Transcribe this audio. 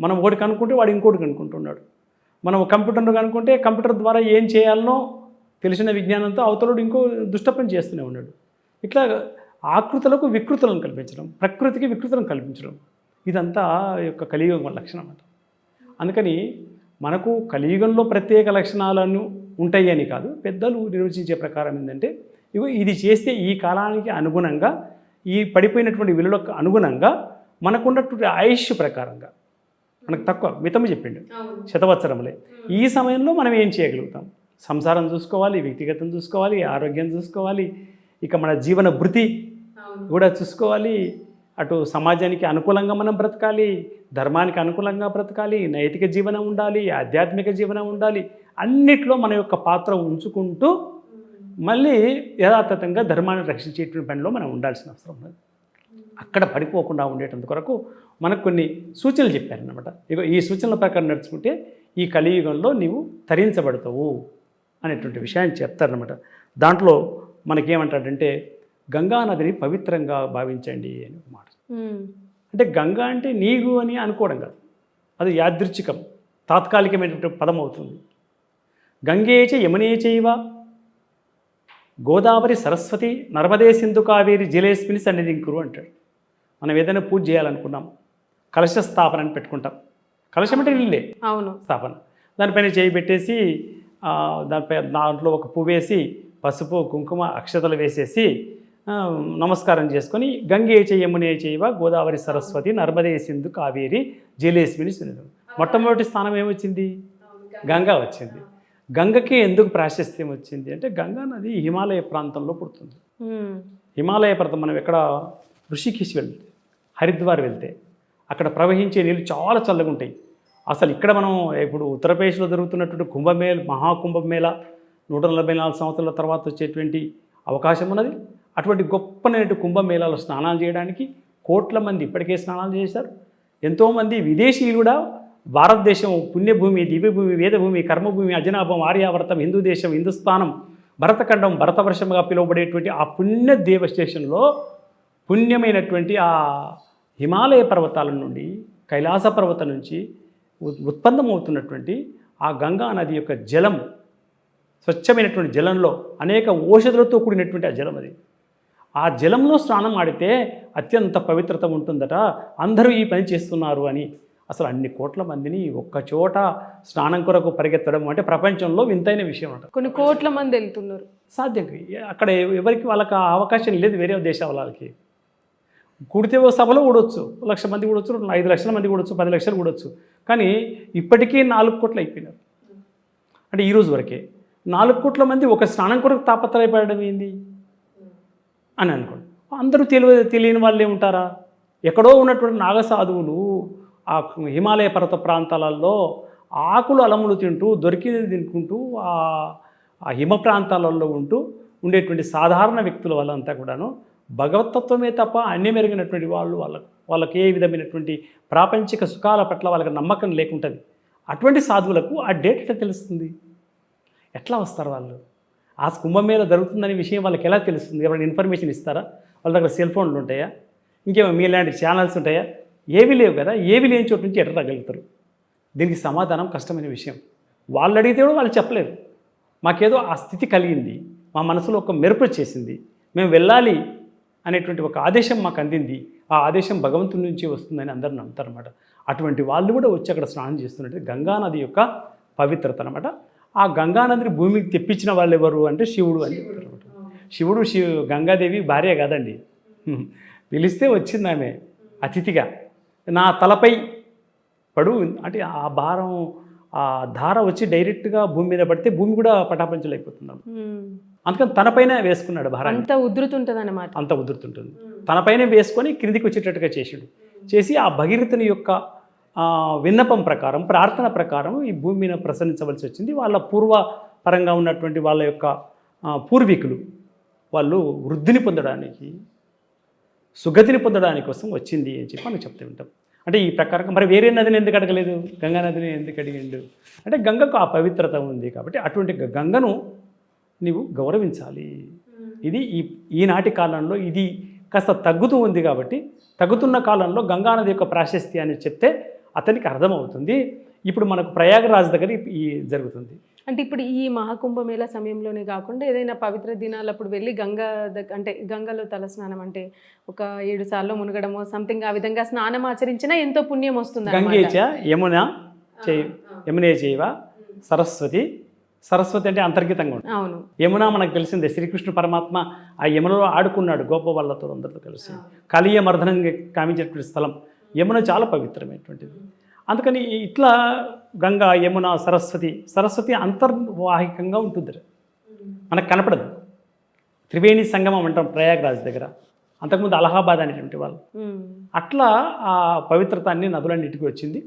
మనం ఒకటి కనుక్కుంటే వాడు ఇంకోటి కనుక్కుంటున్నాడు. మనం కంప్యూటర్ను కనుక్కుంటే కంప్యూటర్ ద్వారా ఏం చేయాలనో తెలిసిన విజ్ఞానంతో అవతలుడు ఇంకో దుష్టపని చేస్తూనే ఉన్నాడు. ఇట్లా ఆకృతులకు వికృతులను కల్పించడం ప్రకృతికి వికృతులను కల్పించడం ఇదంతా యొక్క కలియుగం లక్షణం అంట అందుకని మనకు కలియుగంలో ప్రత్యేక లక్షణాలను ఉంటాయి అని కాదు పెద్దలు నిర్వచించే ప్రకారం ఏంటంటే ఇగో ఇది చేస్తే ఈ కాలానికి అనుగుణంగా ఈ పడిపోయినటువంటి విలువలకు అనుగుణంగా మనకున్నటువంటి ఆయుష్ ప్రకారంగా మనకు తక్కువ. మితము చెప్పిండు. శతవత్సరములే. ఈ సమయంలో మనం ఏం చేయగలుగుతాం? సంసారం చూసుకోవాలి వ్యక్తిగతం చూసుకోవాలి ఆరోగ్యం చూసుకోవాలి ఇక మన జీవన భృతి కూడా చూసుకోవాలి అటు సమాజానికి అనుకూలంగా మనం బ్రతకాలి ధర్మానికి అనుకూలంగా బ్రతకాలి నైతిక జీవనం ఉండాలి ఆధ్యాత్మిక జీవనం ఉండాలి అన్నిట్లో మన యొక్క పాత్ర ఉంచుకుంటూ మళ్ళీ యథాతథంగా ధర్మాన్ని రక్షించేటువంటి పనిలో మనం ఉండాల్సిన అవసరం ఉన్నది. అక్కడ పడిపోకుండా ఉండేటందు కొరకు మనకు కొన్ని సూచనలు చెప్పారనమాట ఇగో ఈ సూచనల ప్రకారం నడుచుకుంటే ఈ కలియుగంలో నీవు తరించబడతావు అనేటువంటి విషయాన్ని చెప్తారనమాట దాంట్లో మనకేమంటాడంటే గంగా నదిని పవిత్రంగా భావించండి అని మాట. అంటే గంగా అంటే నీగు అని అనుకోవడం కాదు. అది యాదృచ్ఛికం తాత్కాలికమైనటువంటి పదం అవుతుంది. గంగేచ యమునే చైవ గోదావరి సరస్వతి నర్మదే సింధు కావేరి జలేస్మిని సన్నిధింకురు అంటాడు. మనం ఏదైనా పూజ చేయాలనుకున్నాం కలశ స్థాపన అని పెట్టుకుంటాం. కలశం అంటే ఇల్లే అవును. స్థాపన. దానిపైన చేయి పెట్టేసి దానిపై దాంట్లో ఒక పువ్వు వేసి పసుపు కుంకుమ అక్షతలు వేసేసి నమస్కారం చేసుకొని గంగే చేయమునే చేయవ గోదావరి సరస్వతి నర్మదే సింధు కావేరి జలేస్మిని సునిధం మొట్టమొదటి స్థానం ఏమొచ్చింది? గంగా వచ్చింది. గంగకి ఎందుకు ప్రాశస్త్యం వచ్చింది అంటే గంగా నది హిమాలయ ప్రాంతంలో పుడుతుంది. హిమాలయ పర్వతం మనం ఎక్కడ? ఋషికేశ్ వెళ్తే హరిద్వార్ వెళ్తే అక్కడ ప్రవహించే నీళ్ళు చాలా చల్లగా ఉంటాయి. అసలు ఇక్కడ మనం ఇప్పుడు ఉత్తరప్రదేశ్లో జరుగుతున్నటువంటి కుంభమేళ మహాకుంభమేళ నూట నలభై నాలుగు సంవత్సరాల తర్వాత వచ్చేటువంటి అవకాశం ఉన్నది. అటువంటి గొప్పనైన కుంభమేళాలో స్నానాలు చేయడానికి కోట్ల మంది ఇప్పటికే స్నానాలు చేశారు. ఎంతోమంది విదేశీయులు కూడా భారతదేశం పుణ్యభూమి దివ్యభూమి వేదభూమి కర్మభూమి అజనాభం ఆర్యావర్తం హిందూ దేశం హిందుస్థానం భరతఖండం భరతవర్షముగా పిలువబడేటువంటి ఆ పుణ్య దేవ స్టేషన్లో పుణ్యమైనటువంటి ఆ హిమాలయ పర్వతాల నుండి కైలాస పర్వతం నుంచి ఉత్పన్నమవుతున్నటువంటి ఆ గంగా నది యొక్క జలం స్వచ్ఛమైనటువంటి జలంలో అనేక ఔషధులతో కూడినటువంటి ఆ జలం అది. ఆ జలంలో స్నానం ఆడితే అత్యంత పవిత్రత ఉంటుందట. అందరూ ఈ పని చేస్తున్నారు అని అసలు అన్ని కోట్ల మందిని ఒక్క చోట స్నానం కొరకు పరిగెత్తడం అంటే ప్రపంచంలో వింతైన విషయం అంట. కొన్ని కోట్ల మంది వెళ్తున్నారు. సాధ్యం. అక్కడ ఎవరికి వాళ్ళకి ఆ అవకాశం లేదు వేరే దేశాల వాళ్ళకి. కూడితే ఓ సభలో కూడొచ్చు. లక్ష మంది కూడొచ్చు ఐదు లక్షల మంది కూడొచ్చు పది లక్షలు కూడొచ్చు. కానీ ఇప్పటికీ నాలుగు కోట్లు అయిపోయినారు. అంటే ఈ రోజు వరకే. నాలుగు కోట్ల మంది ఒక స్నానం కొరకు తాపత్రయపడడం ఏంది? అని అనుకోండి. అందరూ తెలియ తెలియని వాళ్ళే ఉంటారా? ఎక్కడో ఉన్నటువంటి నాగసాధువులు ఆ హిమాలయ పర్వత ప్రాంతాలలో ఆకులు అలములు తింటూ దొరికినది తినుకుంటూ ఆ హిమ ప్రాంతాలలో ఉంటూ ఉండేటువంటి సాధారణ వ్యక్తుల వాళ్ళంతా కూడాను భగవతత్వమే తప్ప అన్ని మెరుగినటువంటి వాళ్ళు వాళ్ళకు వాళ్ళకి ఏ విధమైనటువంటి ప్రాపంచిక సుఖాల పట్ల వాళ్ళకి నమ్మకం లేకుంటుంది. అటువంటి సాధువులకు ఆ డేట్ ఎట్లా తెలుస్తుంది? ఎట్లా వస్తారు వాళ్ళు? ఆ కుంభమేళ జరుగుతుందనే విషయం వాళ్ళకి ఎలా తెలుస్తుంది? ఎవరైనా ఇన్ఫర్మేషన్ ఇస్తారా? వాళ్ళ దగ్గర సెల్ ఫోన్లు ఉంటాయా? ఇంకేమో మీలాంటి ఛానల్స్ ఉంటాయా? ఏవి లేవు కదా ఏవి లేని చోటు నుంచి ఎట్లా రాగలుగుతారు దీనికి సమాధానం కష్టమైన విషయం. వాళ్ళు అడిగితే కూడా వాళ్ళు చెప్పలేరు. మాకేదో ఆ స్థితి కలిగింది మా మనసులో ఒక మెరుపు చేసింది మేము వెళ్ళాలి అనేటువంటి ఒక ఆదేశం మాకు అందింది. ఆ ఆదేశం భగవంతుడి నుంచి వస్తుందని అందరూ నమ్ముతారన్నమాట. అటువంటి వాళ్ళు కూడా వచ్చి అక్కడ స్నానం చేస్తున్నట్టు గంగానది యొక్క పవిత్రత అనమాట ఆ గంగానదిని భూమికి తెప్పించిన వాళ్ళు ఎవరు అంటే శివుడు అని చెప్తారు అనమాట శివుడు శివ గంగాదేవి భార్య కాదండి. పిలిస్తే వచ్చింది ఆమె అతిథిగా. నా తలపై పడు అంటే ఆ భారం ఆ ధార వచ్చి డైరెక్ట్గా భూమి మీద పడితే భూమి కూడా పటాపంచలు అయిపోతుంది ఉమ్. అందుకని తనపైన వేసుకున్నాడు భారాన్ని. అంత ఉధృతి ఉంటుంది అన్నమాట అంత ఉదురుతుంటుంది తనపైనే వేసుకొని క్రిందికి వచ్చేటట్టుగా చేసాడు చేసి ఆ భగీరథుని యొక్క విన్నపం ప్రకారం ప్రార్థన ప్రకారం ఈ భూమి మీద ప్రసరించవలసి వచ్చింది. వాళ్ళ పూర్వ పరంగా ఉన్నటువంటి వాళ్ళ యొక్క పూర్వీకులు వాళ్ళు వృద్ధిని పొందడానికి సుగతిని పొందడానికి కోసం వచ్చింది అని చెప్పి మనం చెప్తూ ఉంటాం. అంటే ఈ ప్రకారంగా మరి వేరే నదిని ఎందుకు అడగలేదు? గంగా నదిని ఎందుకు అడిగిండు? అంటే గంగకు ఆ పవిత్రత ఉంది కాబట్టి అటువంటి గంగను నీవు గౌరవించాలి. ఇది ఈ ఈనాటి కాలంలో ఇది కాస్త తగ్గుతూ ఉంది కాబట్టి తగ్గుతున్న కాలంలో గంగానది యొక్క ప్రాశస్త్యాన్ని చెప్తే అతనికి అర్థమవుతుంది. ఇప్పుడు మనకు ప్రయాగరాజ్ దగ్గర ఈ- జరుగుతుంది. అంటే ఇప్పుడు ఈ మహాకుంభమేళ సమయంలోనే కాకుండా ఏదైనా పవిత్ర దినాలప్పుడు వెళ్ళి గంగ అంటే గంగలో తలస్నానం అంటే ఒక ఏడు సార్లు మునగడమో సంథింగ్ ఆ విధంగా స్నానం ఆచరించినా ఎంతో పుణ్యం వస్తుంది గంగేచ యమున యమునే చేయవ సరస్వతి సరస్వతి అంటే అంతర్గతంగా ఉంటుంది. అవును. యమున మనకు తెలిసిందే శ్రీకృష్ణ పరమాత్మ ఆ యమునలో ఆడుకున్నాడు గోప వాళ్ళతో అందరితో కలిసి. కలియ మర్దనంగా కామించేటువంటి స్థలం. యమున చాలా పవిత్రమైనటువంటిది. అందుకని ఇట్లా గంగా యమున సరస్వతి సరస్వతి అంతర్వాహికంగా ఉంటుంది మనకు కనపడదు. త్రివేణి సంగమం అంటాం ప్రయాగ్రాజ్ దగ్గర. అంతకుముందు అలహాబాద్ అనేటువంటి వాళ్ళు. అట్లా ఆ పవిత్రత అన్ని నదులన్నిటికీ వచ్చింది.